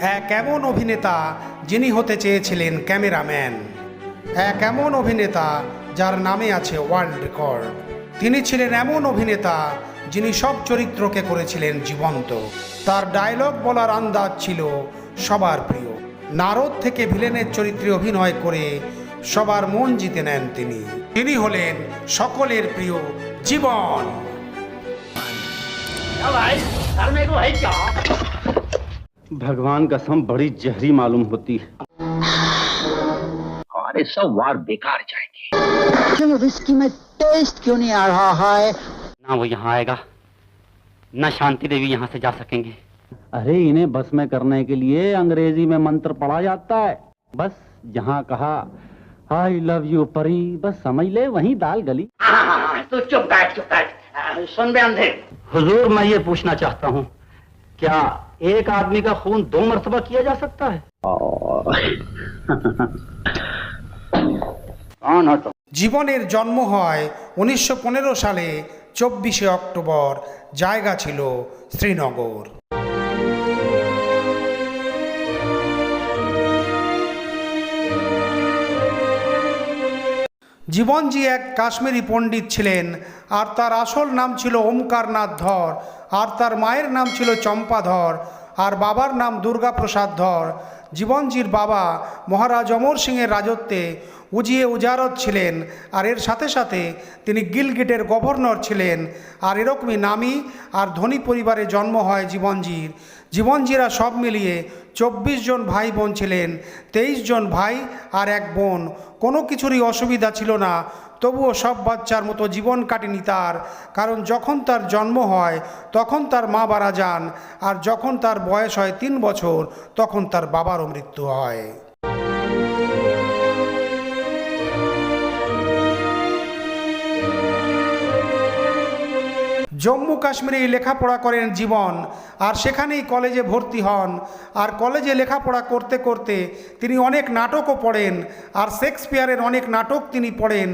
এক এমন অভিনেতা যিনি হতে চেয়েছিলেন ক্যামেরাম্যান। এক এমন অভিনেতা যার নামে আছে ওয়ার্ল্ড রেকর্ড। তিনি ছিলেন এমন অভিনেতা যিনি সব চরিত্রকে করেছিলেন জীবন্ত। তার ডায়লগ বলার আন্দাজ ছিল সবার প্রিয়। নারদ থেকে ভিলেনের চরিত্রে অভিনয় করে সবার মন জিতে নেন তিনি। তিনি হলেন সকলের প্রিয় জীবন। भगवान कसम बड़ी जहरी मालूम होती है। हमारे सब वार बेकार जाएँगे। विस्की में टेस्ट क्यों नहीं आ रहा है? ना वो यहाँ आएगा न शांति देवी यहाँ से जा सकेंगे। अरे इन्हें बस में करने के लिए अंग्रेज़ी में मंत्र पढ़ा जाता है। बस जहाँ कहा आई लव यू परी। बस समझ ले वहीं दाल गली। हाँ, तो चुप बैठ चुप बैठ। सुन बे अंधे हुजूर मैं ये पूछना चाहता हूँ क्या एक आदमी का खून दो मरतबा किया जा सकता है कौन हो तुम জীবনের জন্ম হয় উনিশশো সালে চব্বিশে অক্টোবর জায়গা ছিল শ্রীনগর জীবনজি এক কাশ্মীরি পণ্ডিত ছিলেন, আর তার আসল নাম ছিল ওমকারনাথ ধর, আর তার মায়ের নাম ছিল চম্পাধর, আর বাবার নাম দুর্গাপ্রসাদ ধর। জীবনজির বাবা মহারাজ অমর সিংয়ের রাজত্বে উজিয়ে উজারত ছিলেন, আর এর সাথে সাথে তিনি গিলগিটের গভর্নর ছিলেন। আর এরকমই নামী আর ধনী পরিবারে জন্ম হয় জীবনজির। জীবনজিরা সব মিলিয়ে চব্বিশ জন ভাই বোন ছিলেন, তেইশ জন ভাই আর এক বোন। কোনো কিছুরই অসুবিধা ছিল না। তবুও সব বাচ্চার মতো জীবন কাটেনি তার, কারণ যখন তার জন্ম হয়, তখন তার মা বারা যান, আর যখন তার বয়স হয় তিন বছর, তখন তার বাবারও মৃত্যু হয়। জম্মু কাশ্মীরেই লেখাপড়া করেন জীবন, আর সেখানেই কলেজে ভর্তি হন। আর কলেজে লেখাপড়া করতে করতে তিনি অনেক নাটকও পড়েন, আর শেক্সপিয়ারের অনেক নাটক তিনি পড়েন।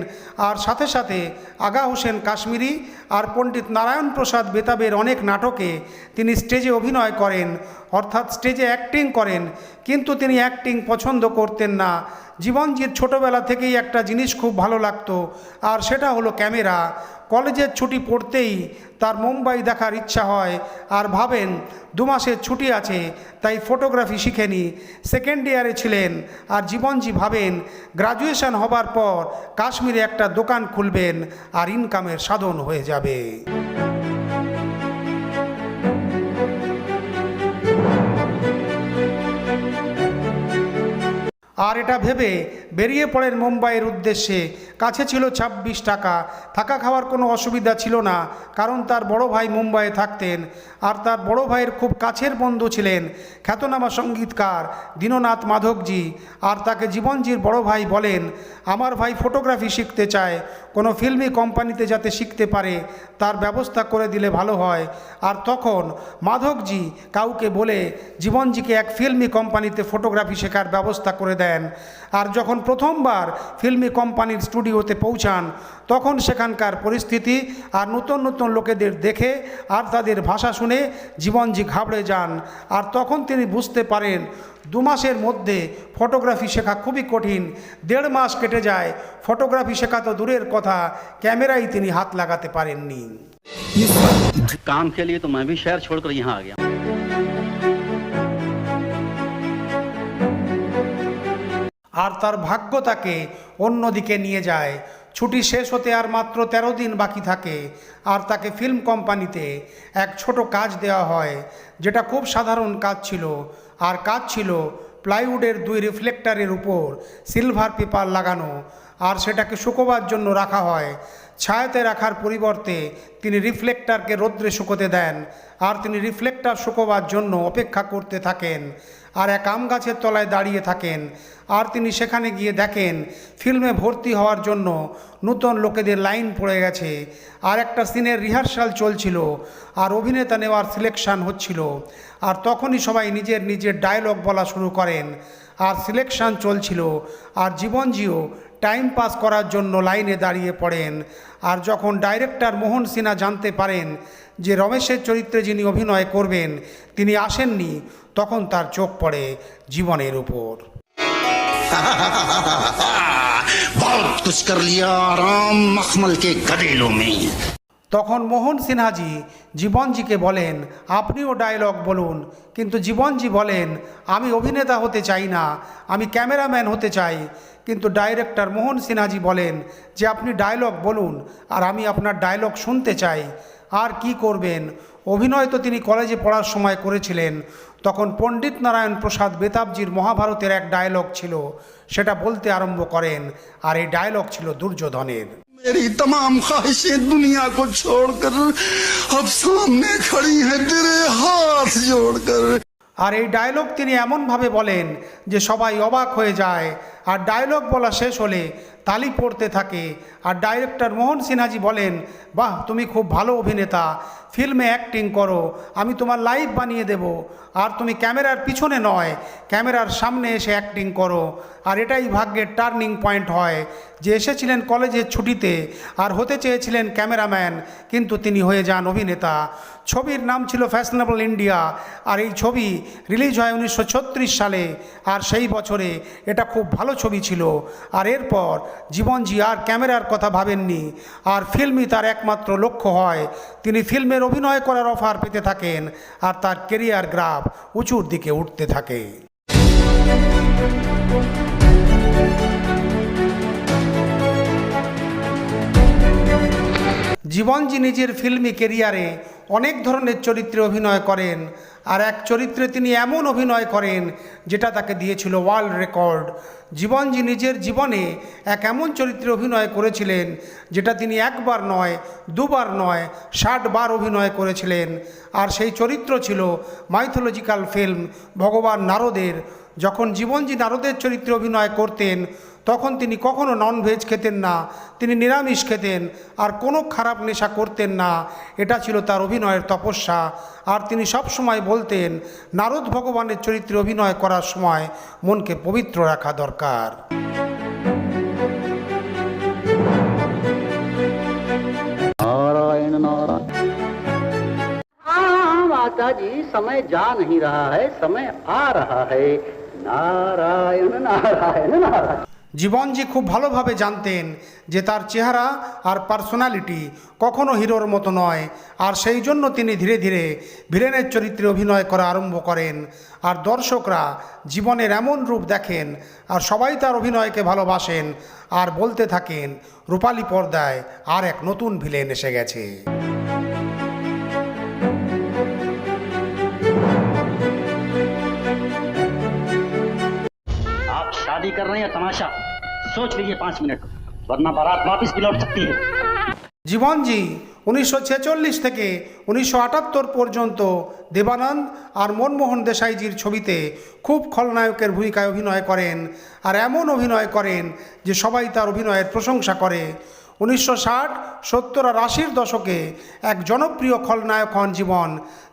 আর সাথে সাথে আগা হোসেন কাশ্মীরি আর পণ্ডিত নারায়ণ প্রসাদ বেতাবের অনেক নাটকে তিনি স্টেজে অভিনয় করেন, অর্থাৎ স্টেজে অ্যাক্টিং করেন। কিন্তু তিনি অ্যাক্টিং পছন্দ করতেন না। জীবনজির ছোটবেলা থেকেই একটা জিনিস খুব ভালো লাগতো, আর সেটা হলো ক্যামেরা। কলেজের ছুটি পড়তেই তার মুম্বাই দেখার ইচ্ছা হয় আর ভাবেন দু মাসের ছুটি আছে, তাই ফটোগ্রাফি শিখেনি। সেকেন্ড ইয়ারে ছিলেন আর জীবনজি ভাবেন গ্রাজুয়েশন হবার পর কাশ্মীরে একটা দোকান খুলবেন আর ইনকামের সাধন হয়ে যাবে। আর এটা ভেবে বেরিয়ে পড়েন মুম্বাইয়ের উদ্দেশ্যে। কাছে ছিল ২৬ টাকা। থাকা খাওয়ার কোনো অসুবিধা ছিল না, কারণ তার বড় ভাই মুম্বাইয়ে থাকতেন। আর তার বড় ভাইয়ের খুব কাছের বন্ধু ছিলেন খ্যাতনামা সঙ্গীতকার দীননাথ মাধবজি। আর তাকে জীবনজির বড় ভাই বলেন, আমার ভাই ফটোগ্রাফি শিখতে চায় কোনো ফিল্মি কোম্পানিতে যাতে শিখতে পারে, তার ব্যবস্থা করে দিলে ভালো হয়। আর তখন মাধবজি কাউকে বলে, জীবনজিকে এক ফিল্মি কোম্পানিতে ফটোগ্রাফি শেখার ব্যবস্থা করে দেন। আর যখন প্রথমবার ফিল্মি কোম্পানির স্টুডিওতে পৌঁছান, তখন সেখানকার পরিস্থিতি আর নতুন নতুন লোকেদের দেখে আর তাদের ভাষা শুনে জীবনজি ঘাবড়ে যান। আর তখন তিনি বুঝতে পারেন দু মাসের মধ্যে ফটোগ্রাফি শেখা খুবই কঠিন। দেড় মাস কেটে যায় ফটোগ্রাফি শেখা তো দূরের কথা ক্যামেরাই তিনি হাত লাগাতে পারেননি। কাম খেলিয়ে তো আমি শহর ছোড়কর ইহা আর তার ভাগ্য তাকে অন্যদিকে নিয়ে যায়। ছুটি শেষ হতে আর মাত্র তেরো দিন বাকি থাকে। আর তাকে ফিল্ম কোম্পানিতে এক ছোট কাজ দেওয়া হয়, যেটা খুব সাধারণ কাজ ছিল। আর কাজ ছিল প্লাইউডের দুই রিফ্লেক্টারের উপর সিলভার পেপার লাগানো, আর সেটাকে শুকোবার জন্য রাখা হয়। ছায়াতে রাখার পরিবর্তে তিনি রিফ্লেক্টারকে রৌদ্রে শুকোতে দেন, আর তিনি রিফ্লেক্টার শুকোবার জন্য অপেক্ষা করতে থাকেন। আর এক আম গাছের তলায় দাঁড়িয়ে থাকেন। আর তিনি সেখানে গিয়ে দেখেন, ফিল্মে ভর্তি হওয়ার জন্য নূতন লোকেদের লাইন পড়ে গেছে। আর একটা সিনের রিহার্সাল চলছিল, আর অভিনেতা নেওয়ার সিলেকশন হচ্ছিল। আর তখনই সবাই নিজের নিজের ডায়লগ বলা শুরু করেন। আর সিলেকশন চলছিল, আর জীবনজিও টাইম পাস করার জন্য লাইনে দাঁড়িয়ে পড়েন। আর যখন ডাইরেক্টর মোহন সিনহা জানতে পারেন যে রমেশের চরিত্রে যিনি অভিনয় করবেন, তিনি আসেননি তখন তার চোখ পড়ে জীবনের উপর। তখন মোহন সিনহাজি জীবনজিকে বলেন আপনিও ডায়লগ বলুন। কিন্তু জীবনজি বলেন আমি অভিনেতা হতে চাই না আমি ক্যামেরাম্যান হতে চাই। কিন্তু ডাইরেক্টর মোহন সিনহাজি বলেন যে আপনি ডায়লগ বলুন আর আমি আপনার ডায়লগ শুনতে চাই। আর কি করবেন? অভিনয় তো তিনি কলেজে পড়ার সময় করেছিলেন। তখন পণ্ডিত নারায়ণ প্রসাদ বেতাবজির মহাভারতের এক ডায়লগ ছিল সেটা বলতে আরম্ভ করেন আর এই ডায়লগ ছিল দুর্যোধনের मेरी तमाम ख्वाहिशें दुनिया को छोड़कर अब सामने खड़ी हैं तेरे हाथ जोड़कर আর এই ডায়লগ তিনি এমনভাবে বলেন যে সবাই অবাক হয়ে যায় আর ডায়লগ বলা শেষ হলে তালি পড়তে থাকে। আর ডাইরেক্টর মোহন সিনহাজি বলেন, বাহ, তুমি খুব ভালো অভিনেতা। ফিল্মে অ্যাক্টিং করো। আমি তোমার লাইভ বানিয়ে দেব। আর তুমি ক্যামেরার পিছনে নয় ক্যামেরার সামনে এসে অ্যাক্টিং করো। আর এটাই ভাগ্যের টার্নিং পয়েন্ট হয়। যে এসেছিলেন কলেজের ছুটিতে আর হতে চেয়েছিলেন ক্যামেরাম্যান কিন্তু তিনি হয়ে যান অভিনেতা। ছবির নাম ছিল ফ্যাশনেবল ইন্ডিয়া আর এই ছবি রিলিজ হয় উনিশশো ছত্রিশ সালে। আর সেই বছরে এটা খুব ভালো ছবি ছিল। আর এরপর জীবনজি আর ক্যামেরার কথা ভাবেননি। আর ফিল্মই তার একমাত্র লক্ষ্য হয়। তিনি ফিল্মের অভিনয় করার অফার পেতে থাকেন আর তার কেরিয়ার গ্রাফ উঁচুর দিকে উঠতে থাকে। জীবনজি নিজের ফিল্মি কেরিয়ারে অনেক ধরনের চরিত্রে অভিনয় করেন। আর এক চরিত্রে তিনি এমন অভিনয় করেন যেটা তাকে দিয়েছিল ওয়ার্ল্ড রেকর্ড। জীবনজি নিজের জীবনে এক এমন চরিত্রে অভিনয় করেছিলেন যেটা তিনি একবার নয়, দুবার নয় ষাট বার অভিনয় করেছিলেন। আর সেই চরিত্র ছিল মাইথোলজিক্যাল ফিল্ম ভগবান নারদের। যখন জীবনজি নারদের চরিত্রে অভিনয় করতেন তখন তিনি কখনো ননভেজ খেতেন না তিনি নিরামিষ খেতেন আর কোনো খারাপ নেশা করতেন না এটা ছিল তার অভিনয়ের তপস্যা আর তিনি সব সময় বলতেন নারদ ভগবানের চরিত্রে অভিনয় করার সময় মনকে পবিত্র রাখা দরকার नारायण नारायण हाँ माता जी समय जा नहीं रहा है समय आ रहा है नारायण नारायण नारायण জীবনজি খুব ভালোভাবে জানতেন যে তার চেহারা আর পার্সোনালিটি কখনো হিরোর মতো নয়, আর সেই জন্য তিনি ধীরে ধীরে ভিলেনের চরিত্রে অভিনয় করা আরম্ভ করেন। আর দর্শকরা জীবনের এমন রূপ দেখেন, আর সবাই তার অভিনয়কে ভালোবাসেন, আর বলতে থাকেন, রূপালী পর্দায় আর এক নতুন ভিলেন এসে গেছে। कर रहे हैं या तमाशा सोच लीजिए पाँच मिनट वरना बारात वापस भी लौट सकती है জীবনজি উনিশশো ছেচল্লিশ থেকে উনিশশো আটাত্তর পর্যন্ত দেবানন্দ আর মনমোহন দেশাইজির ছবিতে খুব খলনায়কের ভূমিকায় অভিনয় করেন আর এমন অভিনয় করেন যে সবাই তার অভিনয়ের প্রশংসা করে উনিশশো ষাট সত্তর আর আশির দশকে এক জনপ্রিয় খলনায়ক হন জীবন,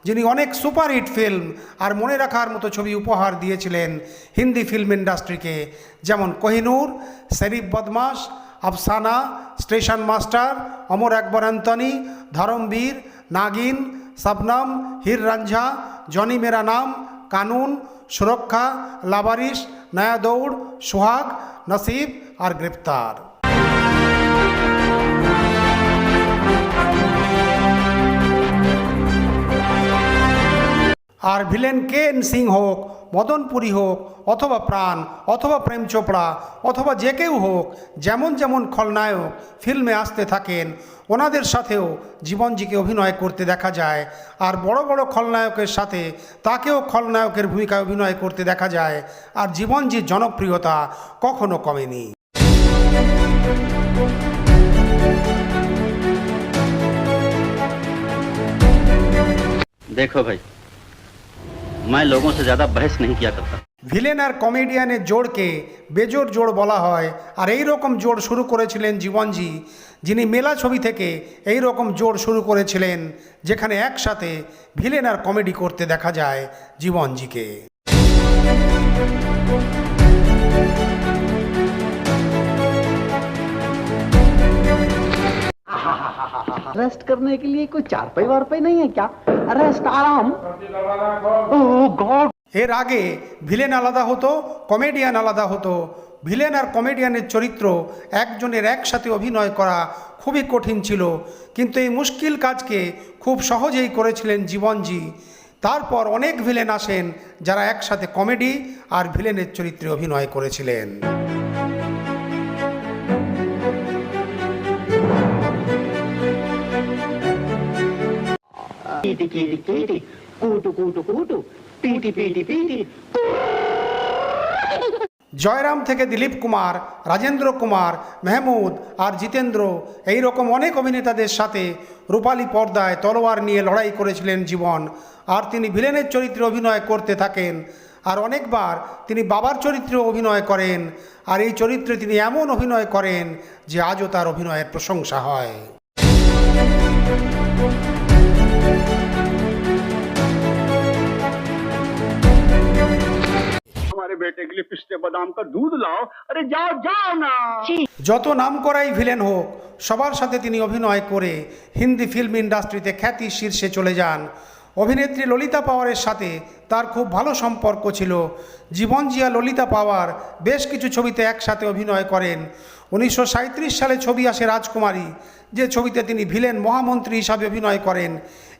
যিনি অনেক সুপারহিট ফিল্ম আর মনে রাখার মতো ছবি উপহার দিয়েছিলেন হিন্দি ফিল্ম ইন্ডাস্ট্রিকে, যেমন Kohinoor, Sharif Badmash, Afsana, station master, Amar Akbar Anthony Dharamveer, Nagin, Shabnam Heer Ranjha Johnny Mera Naam, Kanoon, Suraksha লাবারিশ নয়া দৌড়, সোহাগ, নসিব আর গ্রেপ্তার। আর ভিলেন কে এন সিং হোক মদনপুরী হোক, অথবা প্রাণ, অথবা প্রেম চোপড়া, অথবা যে কেউ হোক, যেমন যেমন খলনায়ক ফিল্মে আসতে থাকেন, ওনাদের সাথেও জীবনজিকে অভিনয় করতে দেখা যায়। আর বড় বড় খলনায়কের সাথে তাকেও খলনায়কের ভূমিকায় অভিনয় করতে দেখা যায়। আর জীবনজির জনপ্রিয়তা কখনো কমেনি। দেখো ভাই मैं लोगों से ज्यादा बहस नहीं किया करता ভিলেন আর কমেডিয়ানের জোড়কে বেজোড় জোড় বলা হয় আর এই রকম জোড় শুরু করেছিলেন জীবনজি যিনি মেলা ছবি থেকে এই রকম জোড় শুরু করেছিলেন যেখানে একসাথে ভিলেন আর কমেডি করতে দেখা যায় জীবনজিকে रेस्ट करने के लिए कोई चारपाई वारपाई नहीं है क्या रेस्ट आराम ओह गॉड এর আগে ভিলেন আলাদা হতো কমেডিয়ান আলাদা হতো ভিলেন আর কমেডিয়ানের চরিত্র একজনের একসাথে অভিনয় করা খুবই কঠিন ছিল কিন্তু এই মুশকিল কাজকে খুব সহজেই করেছিলেন জীবনজি তারপর অনেক ভিলেন আসেন যারা একসাথে কমেডি আর ভিলেনের চরিত্রে অভিনয় করেছিলেন కీటి కీటి కీటి కూటు కూటు కూటు పీటి పీటి పీటి জয়রাম থেকে দিলীপ কুমার, রাজেন্দ্র কুমার, মেহমুদ আর জিতেন্দ্র এই রকম অনেক অভিনেতাদের সাথে রূপালী পর্দায় তলোয়ার নিয়ে লড়াই করেছিলেন জীবন। আর তিনি ভিলেনের চরিত্রে অভিনয় করতে থাকেন। আর অনেকবার তিনি বাবার চরিত্রে অভিনয় করেন। আর এই চরিত্রে তিনি এমন অভিনয় করেন যে আজও তার অভিনয়ের প্রশংসা হয়। যত নাম করাই ভিলেন হোক সবার সাথে তিনি অভিনয় করে হিন্দি ফিল্ম ইন্ডাস্ট্রিতে খ্যাতি শীর্ষে চলে যান। অভিনেত্রী ললিতা পাওয়ারের সাথে তার খুব ভালো সম্পর্ক ছিল। জীবন জিয়া ললিতা পাওয়ার বেশ কিছু ছবিতে একসাথে অভিনয় করেন। উনিশশো সাঁইত্রিশ সালে ছবি আসে রাজকুমারী। যে ছবিতে তিনি ভিলেন মহামন্ত্রী হিসাবে অভিনয় করেন,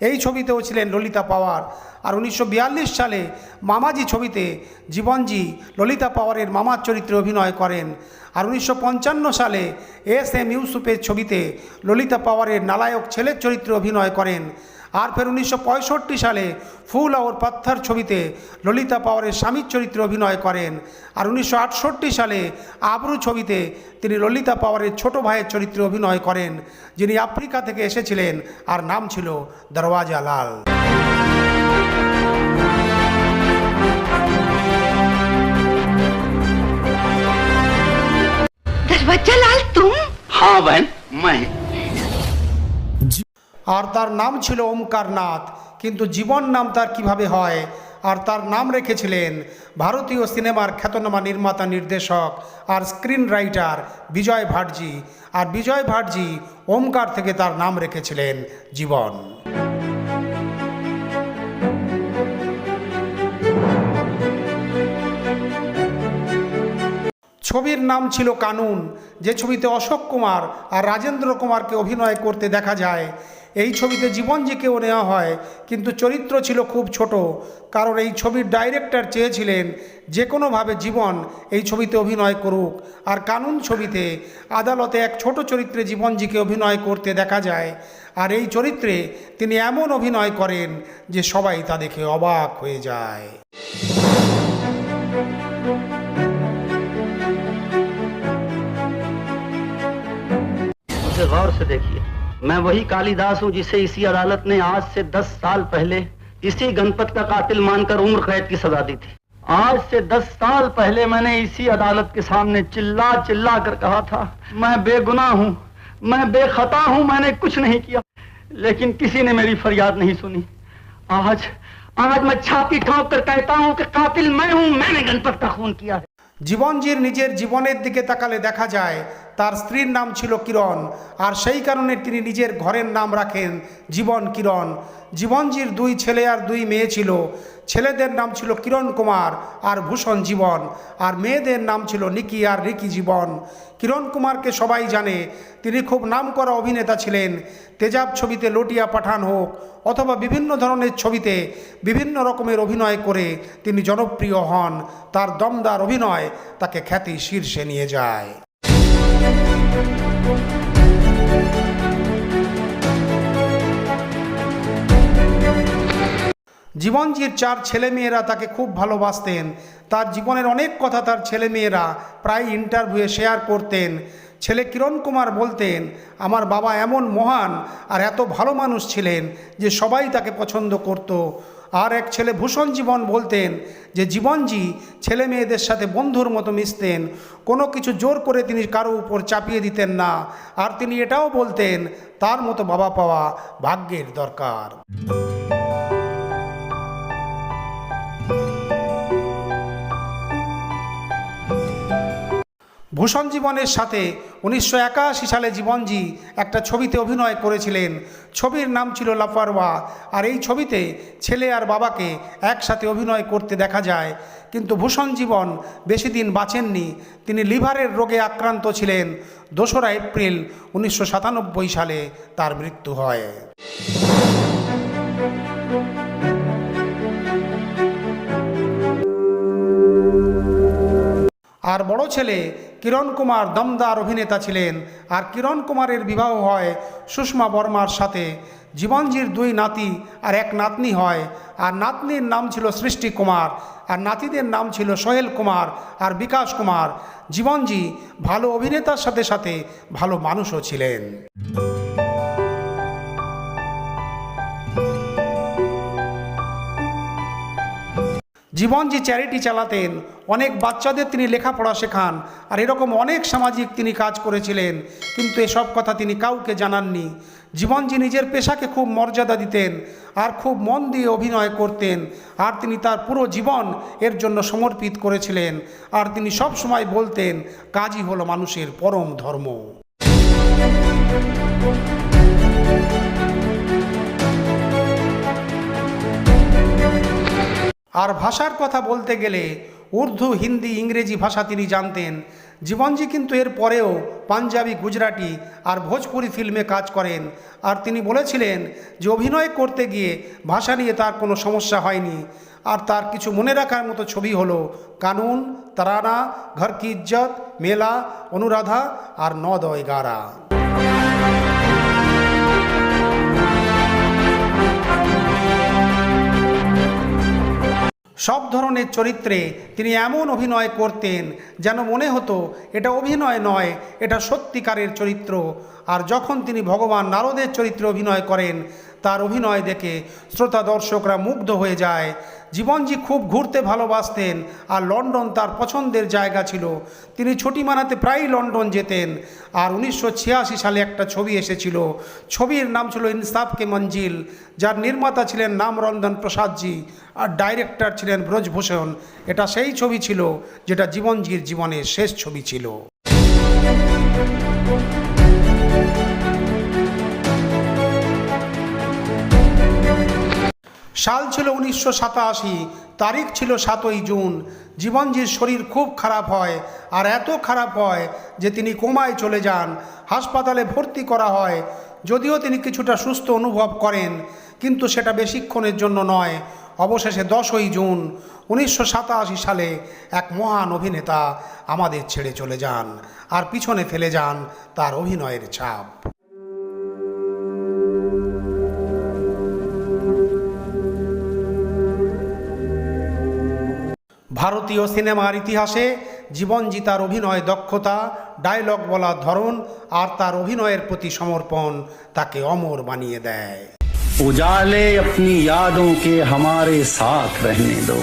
এই ছবিতেও ছিলেন ললিতা পাওয়ার। আর উনিশশো বিয়াল্লিশ সালে মামাজি ছবিতে জীবনজি ললিতা পাওয়ারের মামার চরিত্রে অভিনয় করেন। আর উনিশশো পঞ্চান্ন সালে এস এম ইউসুফের ছবিতে ললিতা পাওয়ারের নালায়ক ছেলের চরিত্রে অভিনয় করেন। আর ফের উনিশশো সালে ফুল আর পাত্থার ছবিতে ললিতা পাওয়ারের স্বামীর চরিত্রে অভিনয় করেন আর উনিশশো সালে আবরু ছবিতে তিনি ললিতা পাওয়ারের ছোট ভাইয়ের চরিত্রে অভিনয় করেন যিনি আফ্রিকা থেকে এসেছিলেন আর নাম ছিল দরওয়াজা লাল दरवाजा लाल तुम हाँ बहन मैं আর তার নাম ছিল ওমকার নাথ কিন্তু জীবন নাম তার কীভাবে হয়? আর তার নাম রেখেছিলেন ভারতীয় সিনেমার খ্যাতনামা নির্মাতা নির্দেশক আর স্ক্রিন রাইটার বিজয় ভাটজি। আর বিজয় ভাটজি ওমকার থেকে তার নাম রেখেছিলেন জীবন। ছবির নাম ছিল কানুন। যে ছবিতে অশোক কুমার আর রাজেন্দ্র কুমারকে অভিনয় করতে দেখা যায়। এই ছবিতে জীবন জীবনজিকেও নেওয়া হয়, কিন্তু চরিত্র ছিল খুব ছোট। কারণ এই ছবির ডাইরেক্টর চেয়েছিলেন যে কোনোভাবে জীবন এই ছবিতে অভিনয় করুক। আর কানুন ছবিতে আদালতে এক ছোট চরিত্রে জীবনজিকে অভিনয় করতে দেখা যায়। আর এই চরিত্রে তিনি এমন অভিনয় করেন যে সবাই তা দেখে অবাক হয়ে যায়। मुझे गौर से देखिए। मैं वही कालिदास हूँ जिसे इसी अदालत ने आज से दस साल पहले इसी गणपत का कातिल मानकर उम्र कैद की सजा दी थी। आज से दस साल पहले मैंने इसी अदालत के सामने चिल्ला चिल्ला कर कहा था, मैं बेगुनाह हूँ, मैं बेखता हूँ, मैंने कुछ नहीं किया, लेकिन किसी ने मेरी फरियाद नहीं सुनी। आज आज मैं छाती ठोक कर कहता हूँ कि कातिल मैं हूँ, मैंने गणपत का खून किया है। জীবনজির নিজের জীবনের দিকে তাকালে দেখা যায়, তার স্ত্রীর নাম ছিল কিরণ, আর সেই কারণে তিনি নিজের ঘরের নাম রাখেন জীবন কিরণ। জীবনজির দুই ছেলে আর দুই মেয়ে ছিল। ছেলেদের নাম ছিল কিরণ কুমার আর ভূষণ জীবন, আর মেয়েদের নাম ছিল নিকি আর রিকি জীবন। কিরণ কুমারকে সবাই জানে, তিনি খুব নামকরা অভিনেতা ছিলেন। তেজাব ছবিতে লটিয়া পাঠান হোক অথবা বিভিন্ন ধরনের ছবিতে বিভিন্ন রকমের অভিনয় করে তিনি জনপ্রিয় হন, তার দমদার অভিনয় তাকে খ্যাতি শীর্ষে নিয়ে যায়। জীবনজির চার ছেলেমেয়েরা তাকে খুব ভালোবাসতেন। তার জীবনের অনেক কথা তার ছেলেমেয়েরা প্রায় ইন্টারভিউয়ে শেয়ার করতেন। ছেলে কিরণ কুমার বলতেন, আমার বাবা এমন মহান আর এত ভালো মানুষ ছিলেন যে সবাই তাকে পছন্দ করত। আর এক ছেলে ভূষণ জীবন বলতেন যে, জীবনজি ছেলে মেয়েদের সাথে বন্ধুর মতো মিশতেন। কোনো কিছু জোর করে তিনি কারও উপর চাপিয়ে দিতেন না। আর তিনি এটাও বলতেন, তার মতো বাবা পাওয়া ভাগ্যের দরকার। ভূষণ জীবনের সাথে উনিশশো একাশি সালে জীবনজি একটা ছবিতে অভিনয় করেছিলেন। ছবির নাম ছিল লাফারওয়া। আর এই ছবিতে ছেলে আর বাবাকে একসাথে অভিনয় করতে দেখা যায়। কিন্তু ভূষণ জীবন বেশি দিন বাঁচেননি। তিনি লিভারের রোগে আক্রান্ত ছিলেন। দোসরা এপ্রিল উনিশশো সাতানব্বই সালে তার মৃত্যু হয়। আর বড় ছেলে কিরণ কুমার দমদার অভিনেতা ছিলেন আর কিরণ কুমারের বিবাহ হয় সুষমা বর্মার সাথে। জীবনজির দুই নাতি আর এক নাতনি হয় আর নাতনির নাম ছিল সৃষ্টি কুমার আর নাতিদের নাম ছিল সোহেল কুমার আর বিকাশ কুমার। জীবনজি ভালো অভিনেতার সাথে সাথে ভালো মানুষও ছিলেন। জীবনজি চ্যারিটি চালাতেন, অনেক বাচ্চাদের তিনি লেখাপড়া শেখান, আর এরকম অনেক সামাজিক তিনি কাজ করেছিলেন, কিন্তু এসব কথা তিনি কাউকে জানাননি। জীবনজি নিজের পেশাকে খুব মর্যাদা দিতেন, আর খুব মন দিয়ে অভিনয় করতেন, আর তিনি তার পুরো জীবন এর জন্য সমর্পিত করেছিলেন, আর তিনি সব সময় বলতেন, কাজই হলো মানুষের পরম ধর্ম। আর ভাষার কথা বলতে গেলে উর্দু, হিন্দি, ইংরেজি ভাষা তিনি জানতেন। জীবনজি কিন্তু এর পরেও পাঞ্জাবি, গুজরাটি আর ভোজপুরি ফিল্মে কাজ করেন। আর তিনি বলেছিলেন যে, অভিনয় করতে গিয়ে ভাষা নিয়ে তার কোনো সমস্যা হয়নি। আর তার কিছু মনে রাখার মতো ছবি হলো কানুন, তারানা ঘর কি ইজ্জত, মেলা, অনুরাধা আর নদয় গারা সব ধরনের চরিত্রে তিনি এমন অভিনয় করতেন যেন মনে হতো এটা অভিনয় নয়, এটা সত্যিকারের চরিত্র। আর যখন তিনি ভগবান নারদের চরিত্রে অভিনয় করেন তার অভিনয় দেখে শ্রোতা দর্শকরা মুগ্ধ হয়ে যায়। জীবনজি খুব ঘুরতে ভালোবাসতেন আর লন্ডন তার পছন্দের জায়গা ছিল। তিনি ছুটি মানাতে প্রায়ই লন্ডন যেতেন আর উনিশশো ছিয়াশি সালে একটা ছবি এসেছিল। ছবির নাম ছিল ইনসাফকে মঞ্জিল, যার নির্মাতা ছিলেন নামরঞ্জন প্রসাদজি আর ডাইরেক্টর ছিলেন ব্রজভূষণ। এটা সেই ছবি ছিল যেটা জীবনজির জীবনের শেষ ছবি ছিল। সাল ছিল উনিশশো সাতাশি, তারিখ ছিল সাতই জুন। জীবনজির শরীর খুব খারাপ হয় আর এত খারাপ হয় যে তিনি কোমায় চলে যান, হাসপাতালে ভর্তি করা হয়। যদিও তিনি কিছুটা সুস্থ অনুভব করেন, কিন্তু সেটা বেশিক্ষণের জন্য নয়। অবশেষে দশই জুন উনিশশো সাতাশি সালে এক মহান অভিনেতা আমাদের ছেড়ে চলে যান আর পিছনে ফেলে যান তার অভিনয়ের ছাপ। ভারতীয় সিনেমার ইতিহাসে জীবনজি তার অভিনয় দক্ষতা ডায়লগ বলার ধরন আর তার অভিনয়ের প্রতি সমর্পণ তাকে অমর বানিয়ে দেয় उजाले अपनी यादों के हमारे साथ रहने दो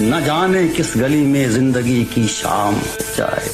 न जाने किस गली में जिंदगी की शाम जाए